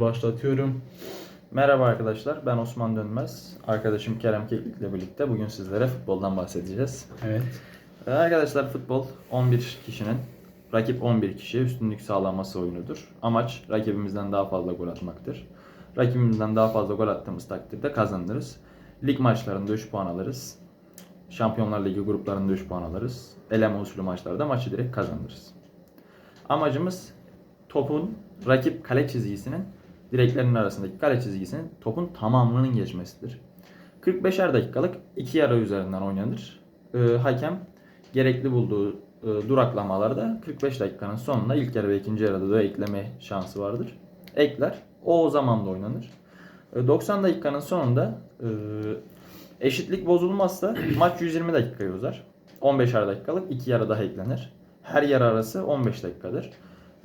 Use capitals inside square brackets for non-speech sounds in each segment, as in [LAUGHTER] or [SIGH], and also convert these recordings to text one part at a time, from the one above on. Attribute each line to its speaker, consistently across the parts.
Speaker 1: Başlatıyorum.
Speaker 2: Merhaba arkadaşlar, ben Osman Dönmez. Arkadaşım Kerem Keklik ile birlikte bugün sizlere futboldan bahsedeceğiz.
Speaker 1: Evet.
Speaker 2: Ee, Arkadaşlar futbol 11 kişinin, rakip 11 kişiye üstünlük sağlanması oyunudur. Amaç rakibimizden daha fazla gol atmaktır. Rakibimizden daha fazla gol attığımız takdirde kazanırız. Lig maçlarında 3 puan alırız. Şampiyonlar Ligi gruplarında 3 puan alırız. Eleme usulü maçlarda maçı direkt kazanırız. Amacımız topun rakip kale çizgisinin direklerin arasındaki kale çizgisinin topun tamamının geçmesidir. 45'er dakikalık iki yarı üzerinden oynanır. Ee, hakem gerekli bulduğu e, duraklamalarda 45 dakikanın sonunda ilk yarı ve ikinci yarıda da ekleme şansı vardır. Ekler. O o zaman da oynanır. Ee, 90 dakikanın sonunda e, eşitlik bozulmazsa [CLEARS THROAT] maç 120 dakikaya uzar. 15'er dakikalık iki yarı daha eklenir. Her yarı arası 15 dakikadır.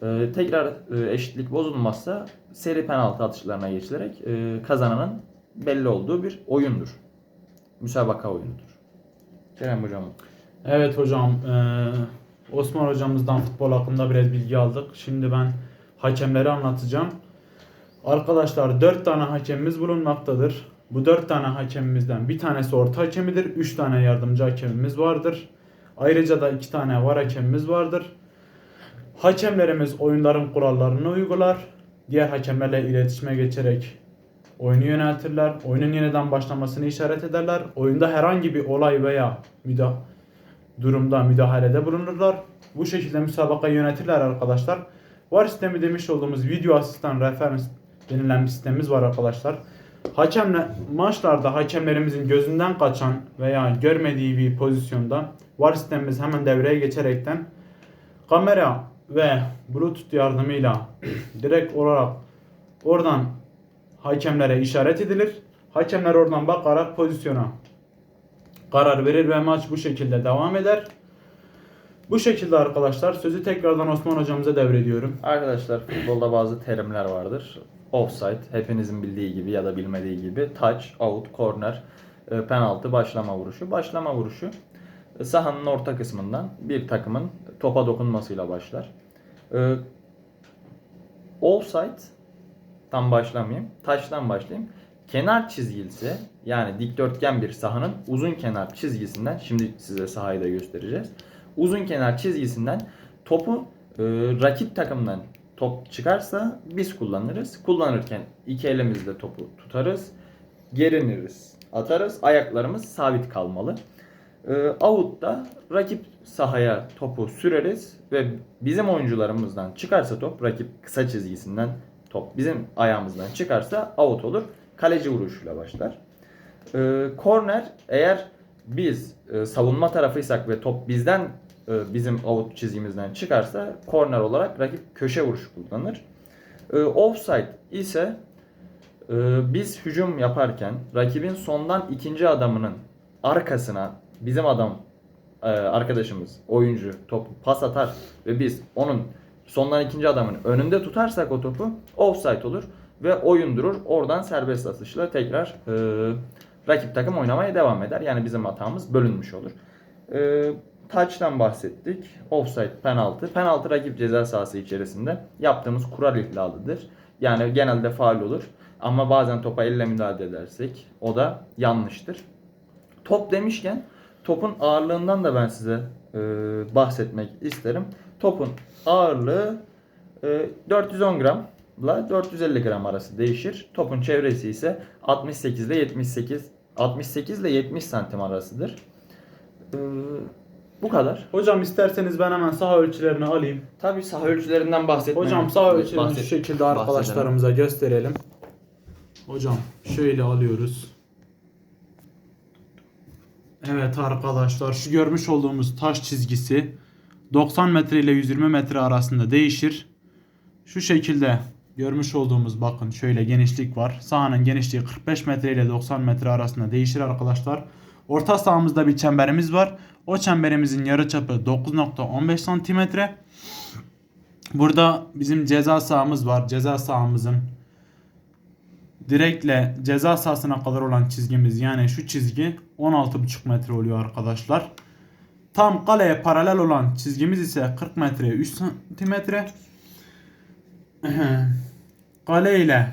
Speaker 2: Ee, tekrar e, eşitlik bozulmazsa seri penaltı atışlarına geçilerek e, kazananın belli olduğu bir oyundur. Müsabaka oyunudur. Kerem hocam.
Speaker 1: Evet hocam. eee, Osman hocamızdan futbol hakkında biraz bilgi aldık. Şimdi ben hakemleri anlatacağım. Arkadaşlar 4 tane hakemimiz bulunmaktadır. Bu 4 tane hakemimizden bir tanesi orta hakemidir. 3 tane yardımcı hakemimiz vardır. Ayrıca da 2 tane var hakemimiz vardır. Hakemlerimiz oyunların kurallarını uygular. Diğer hakemlerle iletişime geçerek oyunu yönetirler. Oyunun yeniden başlamasını işaret ederler. Oyunda herhangi bir olay veya müda durumda müdahalede bulunurlar. Bu şekilde müsabakayı yönetirler arkadaşlar. VAR sistemi demiş olduğumuz video asistan referans denilen bir sistemimiz var arkadaşlar. Hakemle maçlarda hakemlerimizin gözünden kaçan veya görmediği bir pozisyonda VAR sistemimiz hemen devreye geçerekten kamera ve bluetooth yardımıyla direkt olarak oradan hakemlere işaret edilir. Hakemler oradan bakarak pozisyona karar verir ve maç bu şekilde devam eder. Bu şekilde arkadaşlar sözü tekrardan Osman hocamıza devrediyorum.
Speaker 2: Arkadaşlar futbolda bazı terimler vardır. Offside, hepinizin bildiği gibi ya da bilmediği gibi touch, out, corner, e, penaltı, başlama vuruşu. Başlama vuruşu e, sahanın orta kısmından bir takımın topa dokunmasıyla başlar. E, Offside tam başlamayayım. Taştan başlayayım. Kenar çizgisi yani dikdörtgen bir sahanın uzun kenar çizgisinden şimdi size sahayı da göstereceğiz. Uzun kenar çizgisinden topu e, rakip takımdan top çıkarsa biz kullanırız. Kullanırken iki elimizle topu tutarız. Geriniriz. Atarız. Ayaklarımız sabit kalmalı. E, out'ta rakip sahaya topu süreriz ve bizim oyuncularımızdan çıkarsa top rakip kısa çizgisinden top bizim ayağımızdan çıkarsa out olur. Kaleci vuruşuyla başlar. Ee, korner eğer biz e, savunma tarafıysak ve top bizden e, bizim out çizgimizden çıkarsa korner olarak rakip köşe vuruşu kullanır. E, offside ise e, biz hücum yaparken rakibin sondan ikinci adamının arkasına bizim adam e, arkadaşımız oyuncu topu pas atar ve biz onun sondan ikinci adamın önünde tutarsak o topu offside olur ve oyun durur. Oradan serbest atışla tekrar e, rakip takım oynamaya devam eder. Yani bizim hatamız bölünmüş olur. E, touch'tan bahsettik. Offside, penaltı. Penaltı rakip ceza sahası içerisinde yaptığımız kural ihlalıdır. Yani genelde faal olur. Ama bazen topa elle müdahale edersek o da yanlıştır. Top demişken topun ağırlığından da ben size e, bahsetmek isterim. Topun ağırlığı e, 410 gramla 450 gram arası değişir. Topun çevresi ise 68 ile 78 68 ile 70 santim arasıdır. E, bu kadar.
Speaker 1: Hocam isterseniz ben hemen saha ölçülerini alayım.
Speaker 2: Tabii saha ölçülerinden bahsetmem.
Speaker 1: Hocam saha ölçülerini şu
Speaker 2: bahset-
Speaker 1: şekilde
Speaker 2: bahsedelim.
Speaker 1: arkadaşlarımıza gösterelim. Hocam şöyle alıyoruz. Evet arkadaşlar şu görmüş olduğumuz taş çizgisi 90 metre ile 120 metre arasında değişir. Şu şekilde görmüş olduğumuz bakın şöyle genişlik var. Sahanın genişliği 45 metre ile 90 metre arasında değişir arkadaşlar. Orta sahamızda bir çemberimiz var. O çemberimizin yarıçapı 9.15 santimetre. Burada bizim ceza sahamız var. Ceza sahamızın direkle ceza sahasına kadar olan çizgimiz yani şu çizgi 16,5 metre oluyor arkadaşlar. Tam kaleye paralel olan çizgimiz ise 40 metreye 3 santimetre. [CLEARS THROAT] Kale ile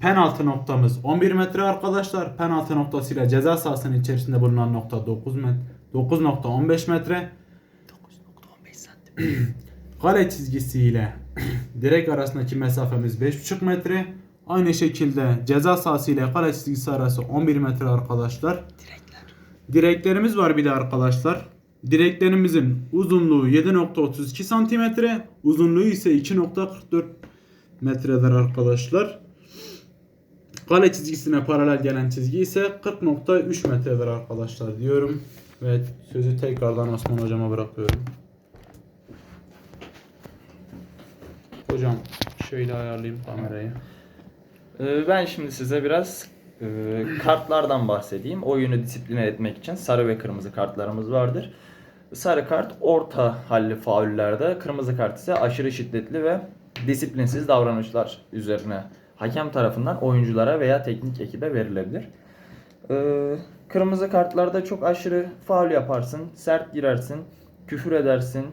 Speaker 1: penaltı noktamız 11 metre arkadaşlar. Penaltı noktasıyla ceza sahasının içerisinde bulunan nokta 9 metre. 9.15 metre. [CLEARS THROAT] Kale çizgisiyle [CLEARS THROAT] direk arasındaki mesafemiz 5.5 metre. Aynı şekilde ceza sahası ile kale çizgisi arası 11 metre arkadaşlar. Direklerimiz var bir de arkadaşlar. Direklerimizin uzunluğu 7.32 santimetre, uzunluğu ise 2.44 metredir arkadaşlar. Kale çizgisine paralel gelen çizgi ise 40.3 metredir arkadaşlar diyorum. Ve sözü tekrardan Osman hocama bırakıyorum. Hocam şöyle ayarlayayım kamerayı.
Speaker 2: Ee, Ben şimdi size biraz e, kartlardan bahsedeyim. Oyunu disipline etmek için sarı ve kırmızı kartlarımız vardır. Sarı kart orta halli faullerde, kırmızı kart ise aşırı şiddetli ve disiplinsiz davranışlar üzerine hakem tarafından oyunculara veya teknik ekibe verilebilir. Ee, kırmızı kartlarda çok aşırı faul yaparsın, sert girersin, küfür edersin,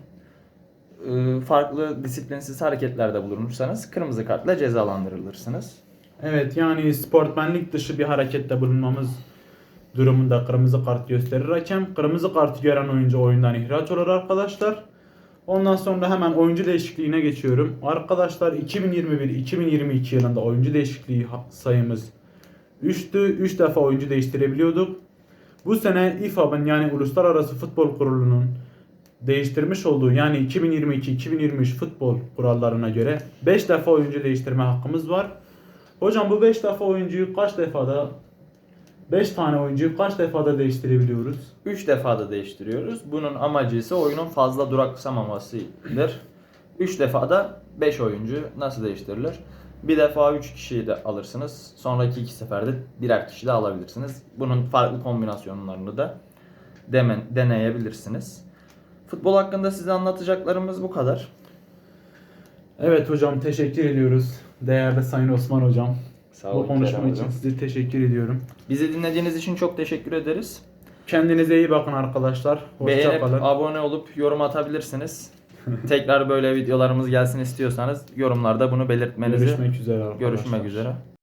Speaker 2: e, farklı disiplinsiz hareketlerde bulunursanız kırmızı kartla cezalandırılırsınız.
Speaker 1: Evet yani sportmenlik dışı bir harekette bulunmamız durumunda kırmızı kart gösterir hakem. Kırmızı kartı gören oyuncu oyundan ihraç olur arkadaşlar. Ondan sonra hemen oyuncu değişikliğine geçiyorum. Arkadaşlar 2021-2022 yılında oyuncu değişikliği sayımız 3'tü. 3 defa oyuncu değiştirebiliyorduk. Bu sene İFAB'ın yani Uluslararası Futbol Kurulu'nun değiştirmiş olduğu yani 2022-2023 futbol kurallarına göre 5 defa oyuncu değiştirme hakkımız var. Hocam bu 5 defa oyuncuyu kaç defada 5 tane oyuncuyu kaç defada değiştirebiliyoruz?
Speaker 2: 3 defa da değiştiriyoruz. Bunun amacı ise oyunun fazla duraksamamasıdır. 3 defa da 5 oyuncu nasıl değiştirilir? Bir defa 3 kişiyi de alırsınız. Sonraki 2 seferde birer kişi de alabilirsiniz. Bunun farklı kombinasyonlarını da demen, deneyebilirsiniz. Futbol hakkında size anlatacaklarımız bu kadar.
Speaker 1: Evet hocam teşekkür ediyoruz. Değerli Sayın Osman hocam.
Speaker 2: Sağ
Speaker 1: Bu
Speaker 2: olun
Speaker 1: konuşma
Speaker 2: Kerem
Speaker 1: için size teşekkür ediyorum.
Speaker 2: Bizi dinlediğiniz için çok teşekkür ederiz.
Speaker 1: Kendinize iyi bakın arkadaşlar. Hoşça
Speaker 2: Beğenip
Speaker 1: kalın.
Speaker 2: abone olup yorum atabilirsiniz. [LAUGHS] Tekrar böyle videolarımız gelsin istiyorsanız yorumlarda bunu belirtmenizi
Speaker 1: Görüşmek üzere arkadaşlar.
Speaker 2: görüşmek üzere.